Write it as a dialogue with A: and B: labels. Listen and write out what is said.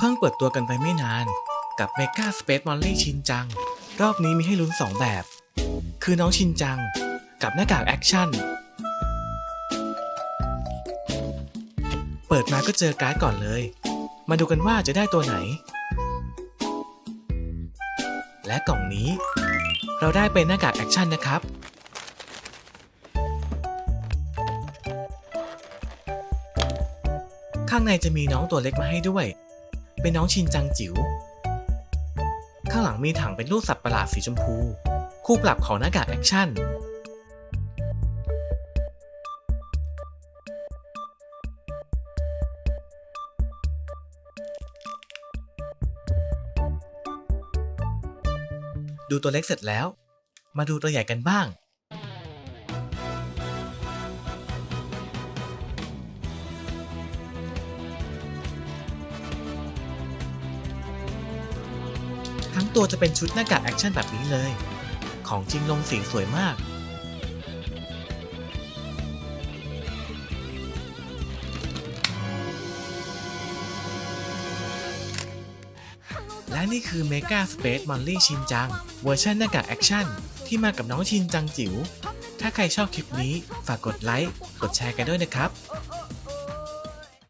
A: เพิ่งเปิดตัวกันไปไม่นาน กับ Mega Space m o l l y ชินจัง รอบนี้มีให้ลุ้น 2 แบบ คือน้องชินจัง กับหน้ากากแอคชั่น เปิดมาก็เจอการ์ดก่อนเลย มาดูกันว่าจะได้ตัวไหน และกล่องนี้ เราได้เป็นหน้ากากแอคชั่นนะครับข้างในจะมีน้องตัวเล็กมาให้ด้วย เป็นน้องชินจังจิ๋ว ข้างหลังมีถังเป็นรูปสัตว์ประหลาดสีชมพู คู่ปรับของหน้ากากแอคชั่น ดูตัวเล็กเสร็จแล้ว มาดูตัวใหญ่กันบ้าง ทั้งตัวจะเป็นชุดหน้ากากแอคชั่นแบบนี้เลย ของจริงลงสีสวยมาก และนี่คือ Mega Space m o n l y ชินจัง เวอร์ชันหน้ากากแอคชั่น ที่มากับน้องชินจังจิ๋ว ถ้าใครชอบคลิปนี้ ฝากกดไลค์ กดแชร์กันด้วยนะครับ